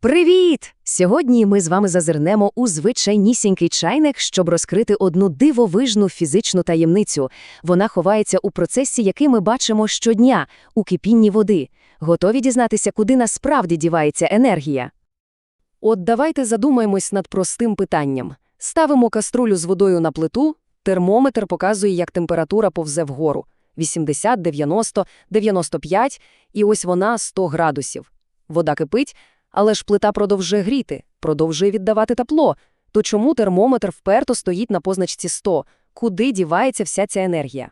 Привіт! Сьогодні ми з вами зазирнемо у звичайнісінький чайник, щоб розкрити одну дивовижну фізичну таємницю. Вона ховається у процесі, який ми бачимо щодня – у кипінні води. Готові дізнатися, куди насправді дівається енергія? От давайте задумаємось над простим питанням. Ставимо каструлю з водою на плиту, термометр показує, як температура повзе вгору. 80, 90, 95, і ось вона 100 градусів. Вода кипить, але ж плита продовжує гріти, продовжує віддавати тепло. То чому термометр вперто стоїть на позначці 100? Куди дівається вся ця енергія?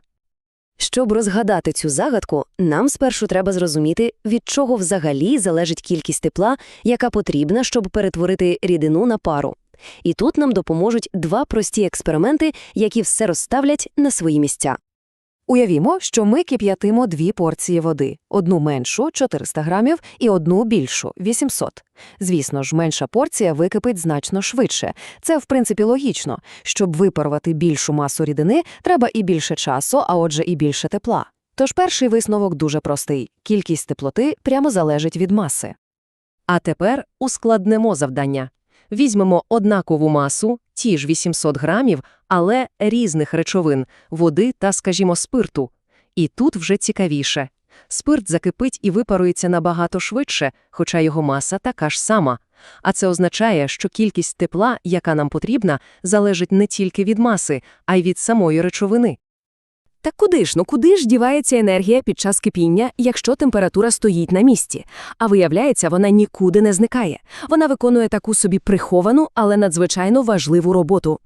Щоб розгадати цю загадку, нам спершу треба зрозуміти, від чого взагалі залежить кількість тепла, яка потрібна, щоб перетворити рідину на пару. І тут нам допоможуть два прості експерименти, які все розставлять на свої місця. Уявімо, що ми кип'ятимо дві порції води. Одну меншу – 400 грамів і одну більшу – 800. Звісно ж, менша порція википить значно швидше. Це, в принципі, логічно. Щоб випарувати більшу масу рідини, треба і більше часу, а отже і більше тепла. Тож перший висновок дуже простий. Кількість теплоти прямо залежить від маси. А тепер ускладнемо завдання. Візьмемо однакову масу, ті ж 800 грамів, але різних речовин – води та, скажімо, спирту. І тут вже цікавіше. Спирт закипить і випарується набагато швидше, хоча його маса така ж сама. А це означає, що кількість тепла, яка нам потрібна, залежить не тільки від маси, а й від самої речовини. Так куди ж, ну куди ж дівається енергія під час кипіння, якщо температура стоїть на місці? А виявляється, вона нікуди не зникає. Вона виконує таку собі приховану, але надзвичайно важливу роботу.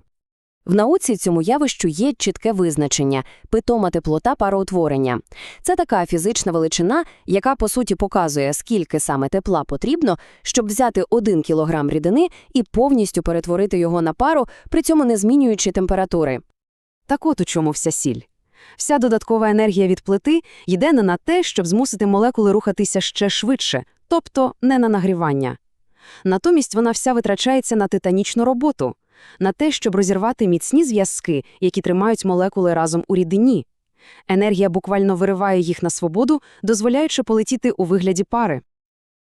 В науці цьому явищу є чітке визначення – питома теплота пароутворення. Це така фізична величина, яка, по суті, показує, скільки саме тепла потрібно, щоб взяти 1 кілограм рідини і повністю перетворити його на пару, при цьому не змінюючи температури. Так от у чому вся сіль. Вся додаткова енергія від плити йде не на те, щоб змусити молекули рухатися ще швидше, тобто не на нагрівання. Натомість вона вся витрачається на титанічну роботу, на те, щоб розірвати міцні зв'язки, які тримають молекули разом у рідині. Енергія буквально вириває їх на свободу, дозволяючи полетіти у вигляді пари.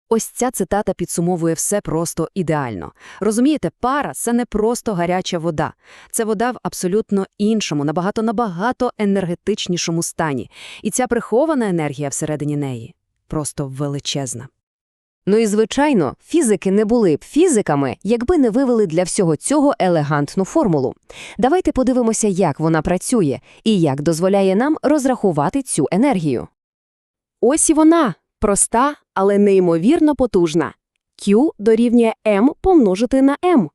Ось ця цитата підсумовує все просто ідеально. Розумієте, пара – це не просто гаряча вода. Це вода в абсолютно іншому, набагато-набагато енергетичнішому стані. І ця прихована енергія всередині неї просто величезна. Ну і, звичайно, фізики не були б фізиками, якби не вивели для всього цього елегантну формулу. Давайте подивимося, як вона працює і як дозволяє нам розрахувати цю енергію. Ось і вона проста, але неймовірно потужна. Q дорівнює M помножити на M.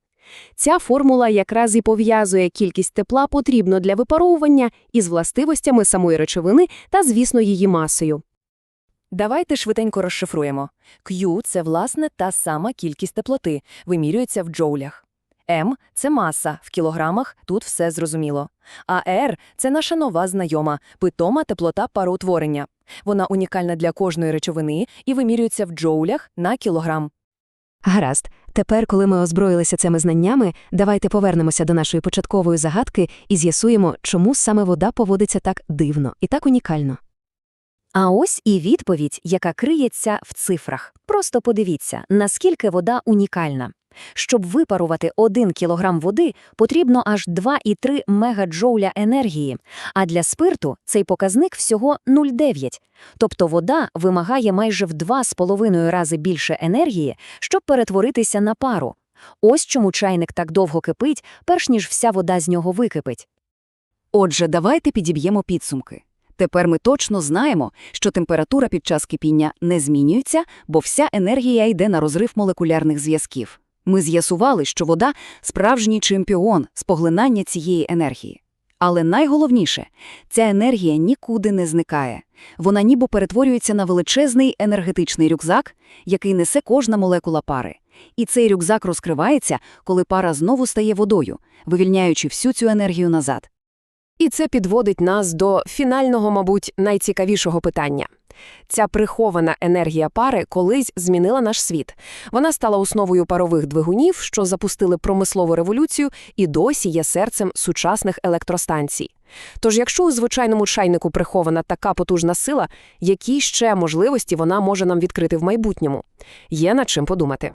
Ця формула якраз і пов'язує кількість тепла потрібно для випаровування із властивостями самої речовини та, звісно, її масою. Давайте швиденько розшифруємо. Q – це, власне, та сама кількість теплоти, вимірюється в джоулях. М – це маса, в кілограмах, тут все зрозуміло. А R – це наша нова знайома, питома теплота пароутворення. Вона унікальна для кожної речовини і вимірюється в джоулях на кілограм. Гаразд. Тепер, коли ми озброїлися цими знаннями, давайте повернемося до нашої початкової загадки і з'ясуємо, чому саме вода поводиться так дивно і так унікально. А ось і відповідь, яка криється в цифрах. Просто подивіться, наскільки вода унікальна. Щоб випарувати 1 кілограм води, потрібно аж 2,3 мегаджоуля енергії, а для спирту цей показник всього 0,9. Тобто вода вимагає майже в 2,5 рази більше енергії, щоб перетворитися на пару. Ось чому чайник так довго кипить, перш ніж вся вода з нього википить. Отже, давайте підіб'ємо підсумки. Тепер ми точно знаємо, що температура під час кипіння не змінюється, бо вся енергія йде на розрив молекулярних зв'язків. Ми з'ясували, що вода – справжній чемпіон з поглинання цієї енергії. Але найголовніше – ця енергія нікуди не зникає. Вона ніби перетворюється на величезний енергетичний рюкзак, який несе кожна молекула пари. І цей рюкзак розкривається, коли пара знову стає водою, вивільняючи всю цю енергію назад. І це підводить нас до фінального, мабуть, найцікавішого питання. Ця прихована енергія пари колись змінила наш світ. Вона стала основою парових двигунів, що запустили промислову революцію і досі є серцем сучасних електростанцій. Тож, якщо у звичайному чайнику прихована така потужна сила, які ще можливості вона може нам відкрити в майбутньому? Є над чим подумати.